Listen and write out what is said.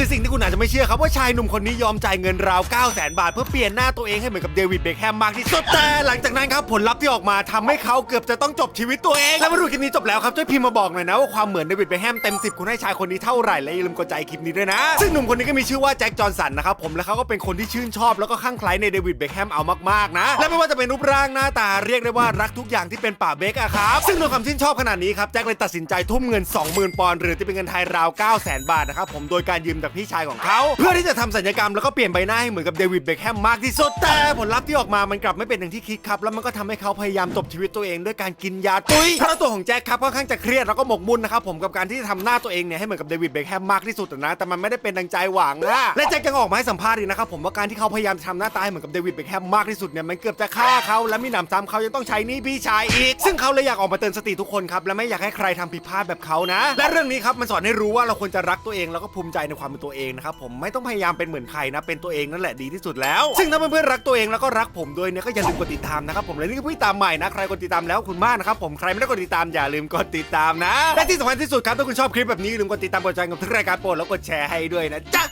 คือสิ่งที่คุณอาจจะไม่เชื่อครับว่าชายหนุ่มคนนี้ยอมจ่ายเงินราว 9 0 0 0 0 0บาท เพื่อเปลี่ยนหน้าตัวเองให้เหมือนกับเดวิดเบคแฮมมากที่สุดแต่หลังจากนั้นครับผลลัพธ์ที่ออกมาทำให้เขาเกือบจะต้องจบชีวิตตัวเอง แล้วมาดูคลิปนี้จบแล้วครับช่วยพิมพ์มาบอกหน่อยนะว่าความเหมือนเดวิดเบคแฮมเต็ม 10 คุณให้ชายคนนี้เท่าไหร่และอย่าลืมกดใจคลิปนี้ด้วยนะซึ่งหนุ่มคนนี้ก็มีชื่อว่าแจ็คจอห์สันนะครับผมและเขาก็เป็นคนที่ชื่นชอบแล้วก็ข้างใคล้ในเดวิดเบคแฮมเอามากๆนะและไม่ว่าจะเป็นรูปร่างหน้าตาเรียกได้ว่ารักทุกอย่างที่เป็นป่าเบคอะครับซึ่งด้วยความชื่นชอบขนาดนี้ครับแจ็คเลยตัดสินใจทุ่มเงิน 20,000 ปอนด์หรือที่เป็นเงินไทยราว 900,000 บาทนะครับผมโดยการยืมจากพี่ชายของเขา เพื่อที่จะทำสัญญกรรมแล้วก็เปลี่ยนใบหน้าให้เหมือนกับเดวิดเบคแฮมมากที่สุดแต่ผลลัพธ์ที่ออกมามันกลับไม่เป็นอย่างที่คิดครับ แล้วมันก็ทำให้เขาพยายามจบชีวิตตัวเองด้วยการกินยาตุ้ยเพราะตัวของแจ็คครับค่อนข้างจะเครียดแล้วก็หมกมุ่นนะครับผมกับการที่จะทำหน้าตัวเองเนี่ยให้เหมือนกับเดวิดเบคแฮมมากที่สุดนะแต่มันไม่ได้เป็นดังใจหวังนะและแจ็คยังออกมาให้สัมภาษณ์อีกนะครับผมว่าการที่เขาพยายามทำหน้าตาให้เหมือนกับเดวิดเบคแฮมมากที่สุดเนี่ยมันเกือบจะฆ่าเขาและมีหนำซ้ำเขายังต้องใช้หนี้พี่ชายอีก ซึ่งเขาเลยอยากออกมาเตือนสติทุกคนครับและไม่อยากให้ใครทำผิดพลาดแบบเขานะ และเรื่องนี้ครับมันสอนให้รู้ว่าเราควรจะรักตัวเองแล้วก็ภูมิใจในความเป็นตัวเองนะครับผมไม่ต้องพยายามเป็นเหมือนใครนะเป็นตัวเองนั่นแหละดีที่สุดแล้ว ซึ่งถ้าเพื่อนๆรักตัวเองแล้วก็รักผมด้วยเนี่ยก็อย่าลืมกดติดตามนะครับผมและนี่คือพี่ตามใหม่นะใครกดติดตามแล้วคุณมากนะครับผมใครไม่ได้กดติดตามอย่าลืมกดติดตามนะและที่สำคัญที่สุดครับถ้าคุณชอบคลิปแบบนี้อย่าลืมกดติดตามกดใจกับทุกรายการโปรดแล้วกดแชร์ให้ด้วยนะจ๊ะ